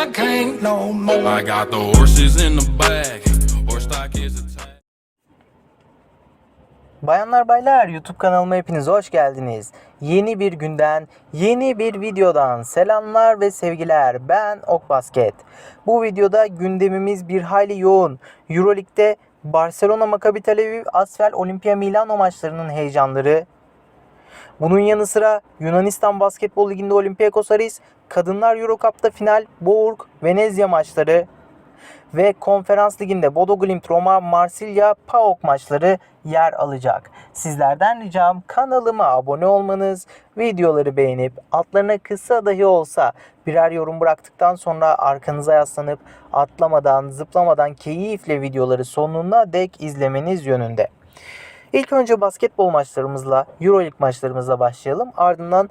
I can't no more. I got the horses in the back. Horse stock is attached. Bayanlar baylar YouTube kanalıma hepiniz hoş geldiniz. Yeni bir günden, yeni bir videodan selamlar ve sevgiler. Ben Ok Basket. Bu videoda gündemimiz bir hayli yoğun. Euroleague'de Barcelona Maccabi Tel Aviv Asvel Olimpia Milano maçlarının heyecanları. Bunun yanı sıra Yunanistan Basketbol Ligi'nde Olympiakos Aris, Kadınlar Euro final Bourg Venezia maçları ve Konferans Ligi'nde Bodo Glimt, Roma, Marsilya, PAOK maçları yer alacak. Sizlerden ricam kanalıma abone olmanız, videoları beğenip altlarına kısa dahi olsa birer yorum bıraktıktan sonra arkanıza yaslanıp atlamadan, zıplamadan keyifle videoları sonuna dek izlemeniz yönünde. İlk önce basketbol maçlarımızla, Euroleague maçlarımızla başlayalım. Ardından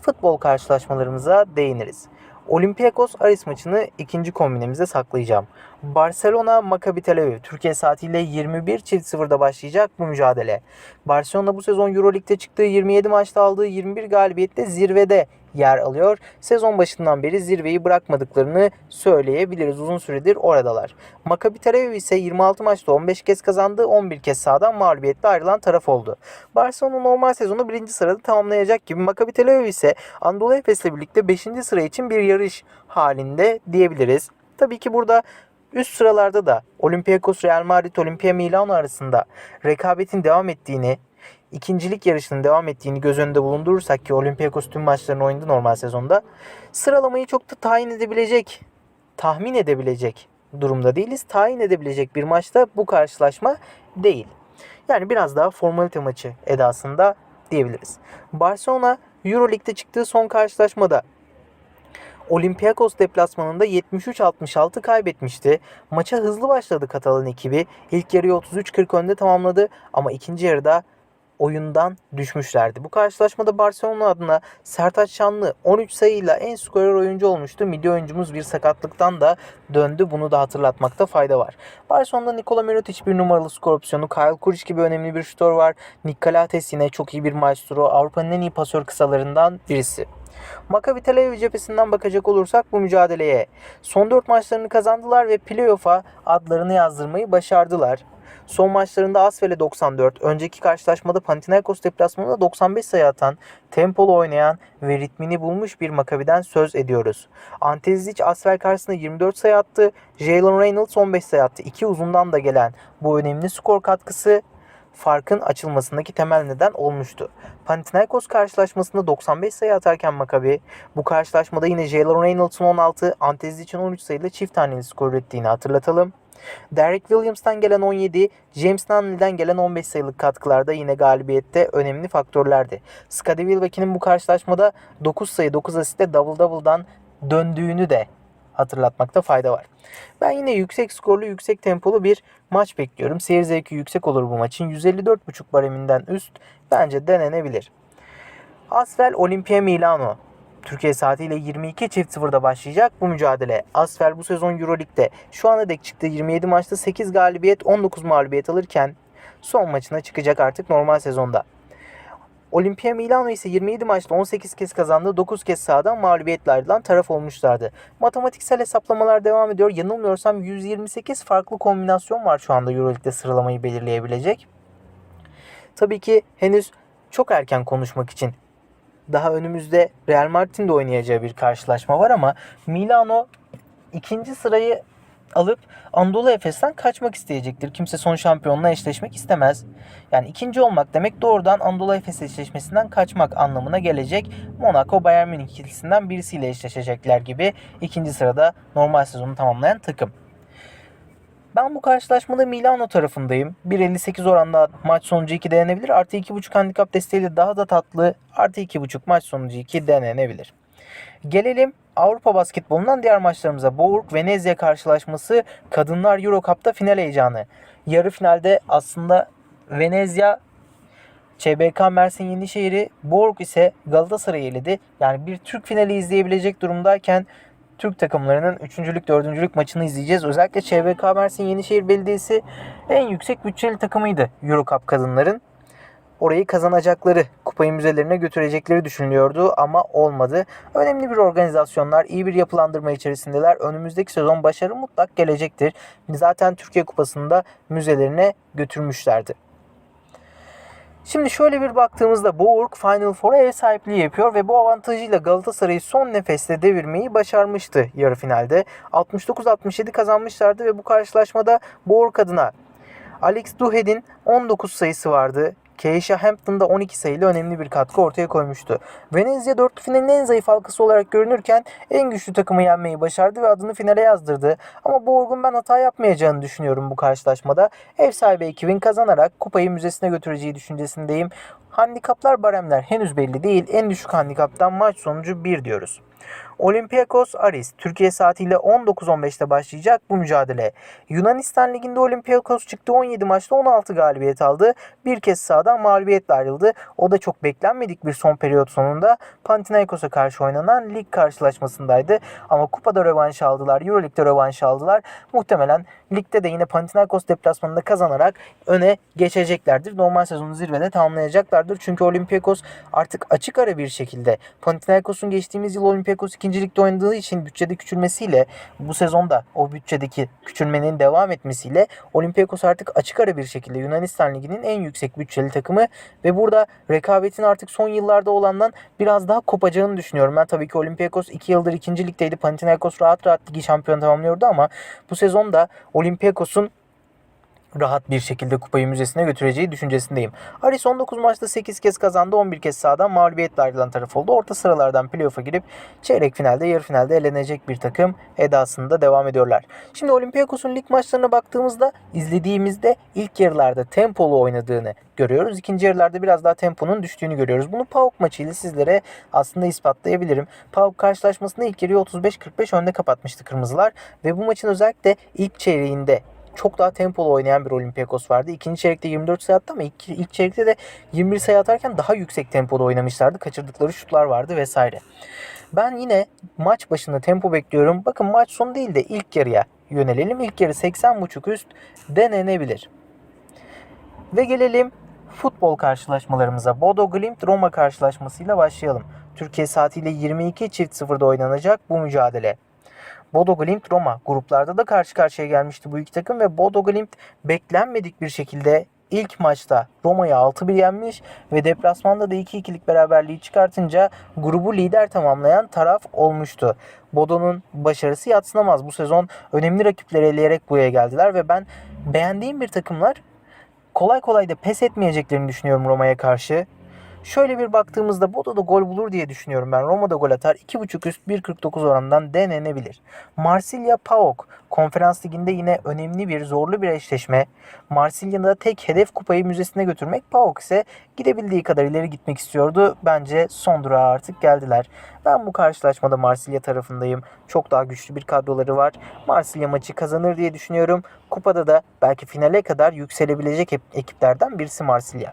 futbol karşılaşmalarımıza değiniriz. Olympiakos Aris maçını ikinci kombinemize saklayacağım. Barcelona Maccabi Tel Aviv Türkiye saatiyle 21.00'da başlayacak bu mücadele. Barcelona bu sezon Euroleague'de çıktığı 27 maçta aldığı 21 galibiyette zirvede yer alıyor. Sezon başından beri zirveyi bırakmadıklarını söyleyebiliriz. Uzun süredir oradalar. Maccabi Tel Aviv ise 26 maçta 15 kez kazandı, 11 kez sahadan mağlubiyetle ayrılan taraf oldu. Barcelona normal sezonu 1. sırada tamamlayacak gibi Maccabi Tel Aviv ise Anadolu Efes'le birlikte 5. sıra için bir yarış halinde diyebiliriz. Tabii ki burada üst sıralarda da Olympiakos, Real Madrid, Olimpia Milano arasında rekabetin devam ettiğini, ikincilik yarışının devam ettiğini göz önünde bulundurursak ki Olympiakos tüm maçlarını oynadı normal sezonda. Sıralamayı çok da tayin edebilecek, tahmin edebilecek durumda değiliz. Tayin edebilecek bir maçta bu karşılaşma değil. Yani biraz daha formalite maçı edasında diyebiliriz. Barcelona Euroleague'de çıktığı son karşılaşmada Olympiakos deplasmanında 73-66 kaybetmişti. Maça hızlı başladı Katalan ekibi. İlk yarıyı 33-40 önde tamamladı ama ikinci yarıda oyundan düşmüşlerdi. Bu karşılaşmada Barcelona adına Sertaç Şanlı 13 sayıyla en skorer oyuncu olmuştu. Milli oyuncumuz bir sakatlıktan da döndü. Bunu da hatırlatmakta fayda var. Barcelona'da Nikola Mirotic bir numaralı skor opsiyonu. Kyle Kuric gibi önemli bir şutör var. Nick Calates yine çok iyi bir maestro. Avrupa'nın en iyi pasör kısalarından birisi. Maccabi Tel Aviv cephesinden bakacak olursak bu mücadeleye son 4 maçlarını kazandılar ve playoff'a adlarını yazdırmayı başardılar. Son maçlarında Asvel'e 94, önceki karşılaşmada Panathinaikos deplasmanında 95 sayı atan, tempolu oynayan ve ritmini bulmuş bir Maccabi'den söz ediyoruz. Ante Zizic Asvel karşısında 24 sayı attı, Jalen Reynolds 15 sayı attı. İki uzundan da gelen bu önemli skor katkısı farkın açılmasındaki temel neden olmuştu. Panathinaikos karşılaşmasında 95 sayı atarken Maccabi bu karşılaşmada yine Jalen Reynolds'un 16, Ante Zicic'in 13 sayıyla çift taneli skor ürettiğini hatırlatalım. Derek Williams'tan gelen 17, James Nunley'den gelen 15 sayılık katkılarda yine galibiyette önemli faktörlerdi. Scottie Wilbeck'in bu karşılaşmada 9 sayı 9 asiste double double'dan döndüğünü de hatırlatmakta fayda var. Ben yine yüksek skorlu, yüksek tempolu bir maç bekliyorum. Seyir zevki yüksek olur bu maçın. 154.5 bareminden üst bence denenebilir. Asvel Olimpia Milano. Türkiye saatiyle 22.00'da başlayacak bu mücadele. Asfer bu sezon Euroleague'de şu ana dek çıktığı 27 maçta 8 galibiyet 19 mağlubiyet alırken son maçına çıkacak artık normal sezonda. Olimpia Milano ise 27 maçta 18 kez kazandı, 9 kez sahadan mağlubiyetle ayrılan taraf olmuşlardı. Matematiksel hesaplamalar devam ediyor. Yanılmıyorsam 128 farklı kombinasyon var şu anda Euroleague'de sıralamayı belirleyebilecek. Tabii ki henüz çok erken konuşmak için daha önümüzde Real Madrid'in de oynayacağı bir karşılaşma var ama Milano ikinci sırayı alıp Anadolu Efes'ten kaçmak isteyecektir. Kimse son şampiyonla eşleşmek istemez. Yani ikinci olmak demek doğrudan Anadolu Efes eşleşmesinden kaçmak anlamına gelecek. Monaco Bayern Münih ikilisinden birisiyle eşleşecekler gibi ikinci sırada normal sezonu tamamlayan takım. Ben bu karşılaşmada Milano tarafındayım. 1.58 oranda maç sonucu 2 denenebilir. Artı 2.5 handikap desteğiyle daha da tatlı. Artı 2.5 maç sonucu 2 denenebilir. Gelelim Avrupa basketbolundan diğer maçlarımıza. Bourg Venezia karşılaşması Kadınlar Euro Cup'ta final heyecanı. Yarı finalde aslında Venezia ÇBK Mersin Yenişehir'i, Bourg ise Galatasaray'ı eledi. Yani bir Türk finali izleyebilecek durumdayken Türk takımlarının 3. 4. maçını izleyeceğiz. Özellikle ÇBK Mersin Yenişehir Belediyesi en yüksek bütçeli takımıydı Euro Cup kadınların. Orayı kazanacakları, kupayı müzelerine götürecekleri düşünülüyordu ama olmadı. Önemli bir organizasyonlar, iyi bir yapılandırma içerisindeler. Önümüzdeki sezon başarı mutlak gelecektir. Zaten Türkiye Kupası'nda müzelerine götürmüşlerdi. Şimdi şöyle bir baktığımızda Bourg Final Four'a ev sahipliği yapıyor ve bu avantajıyla Galatasaray'ı son nefeste devirmeyi başarmıştı yarı finalde. 69-67 kazanmışlardı ve bu karşılaşmada Bourg adına Alex Duhed'in 19 sayısı vardı. Keisha Hampton'da 12 sayıyla önemli bir katkı ortaya koymuştu. Venezia dörtlü finalin en zayıf halkası olarak görünürken en güçlü takımı yenmeyi başardı ve adını finale yazdırdı. Ama Borg'un ben hata yapmayacağını düşünüyorum bu karşılaşmada. Ev sahibi ekibin kazanarak kupayı müzesine götüreceği düşüncesindeyim. Handikaplar baremler henüz belli değil. En düşük handikaptan maç sonucu 1 diyoruz. Olympiakos Aris Türkiye saatiyle 19.15'te başlayacak bu mücadele. Yunanistan Ligi'nde Olympiakos çıktı 17 maçta 16 galibiyet aldı. Bir kez sahadan mağlubiyetle ayrıldı. O da çok beklenmedik bir son periyot sonunda Panathinaikos'a karşı oynanan lig karşılaşmasındaydı. Ama kupada rövanş aldılar. Euroleague'de rövanş aldılar. Muhtemelen ligde de yine Panathinaikos deplasmanında kazanarak öne geçeceklerdir. Normal sezonu zirvede tamamlayacaklardır. Çünkü Olympiakos artık açık ara bir şekilde Panathinaikos'un geçtiğimiz yıl Olympiakos 2. ligde oynadığı için bütçede küçülmesiyle bu sezonda o bütçedeki küçülmenin devam etmesiyle Olympiakos artık açık ara bir şekilde Yunanistan Ligi'nin en yüksek bütçeli takımı ve burada rekabetin artık son yıllarda olandan biraz daha kopacağını düşünüyorum. Ben tabii ki Olympiakos 2 yıldır 2. ligdeydi. Panathinaikos rahat rahat ligi şampiyon tamamlıyordu ama bu sezonda Olympiakos'un rahat bir şekilde kupayı müzesine götüreceği düşüncesindeyim. Aris 19 maçta 8 kez kazandı, 11 kez sahadan mağlubiyetle ayrılan taraf oldu. Orta sıralardan playoff'a girip çeyrek finalde, yarı finalde elenecek bir takım edasında devam ediyorlar. Şimdi Olympiakos'un lig maçlarına baktığımızda izlediğimizde ilk yarılarda tempolu oynadığını görüyoruz. İkinci yarılarda biraz daha temponun düştüğünü görüyoruz. Bunu PAOK maçıyla sizlere aslında ispatlayabilirim. PAOK karşılaşmasında ilk yarıyı 35-45 önde kapatmıştı Kırmızılar ve bu maçın özellikle ilk çeyreğinde çok daha tempolu oynayan bir Olympiakos vardı. İkinci çeyrekte 24 sayı attı ama ilk, ilk çeyrekte de 21 sayı atarken daha yüksek tempoda oynamışlardı. Kaçırdıkları şutlar vardı vesaire. Ben yine maç başında tempo bekliyorum. Bakın maç sonu değil de ilk yarıya yönelelim. İlk yarı 80.5 üst denenebilir. Ve gelelim futbol karşılaşmalarımıza. Bodo Glimt Roma karşılaşmasıyla başlayalım. Türkiye saatiyle 22 çift sıfırda oynanacak bu mücadele. Bodo Glimt Roma gruplarda da karşı karşıya gelmişti bu iki takım ve Bodo Glimt beklenmedik bir şekilde ilk maçta Roma'yı 6-1 yenmiş ve deplasmanda da 2-2'lik beraberliği çıkartınca grubu lider tamamlayan taraf olmuştu. Bodo'nun başarısı yatsınamaz. Bu sezon önemli rakipleri eleyerek buraya geldiler ve ben beğendiğim bir takımlar kolay kolay da pes etmeyeceklerini düşünüyorum Roma'ya karşı. Şöyle bir baktığımızda Bodo da gol bulur diye düşünüyorum ben. Roma da gol atar. 2.5 üst 1.49 oranından denenebilir. Marsilya PAOK konferans liginde yine önemli bir zorlu bir eşleşme. Marsilya'da tek hedef kupayı müzesine götürmek. PAOK ise gidebildiği kadar ileri gitmek istiyordu. Bence son durağa artık geldiler. Ben bu karşılaşmada Marsilya tarafındayım. Çok daha güçlü bir kadroları var. Marsilya maçı kazanır diye düşünüyorum. Kupada da belki finale kadar yükselebilecek ekiplerden birisi Marsilya.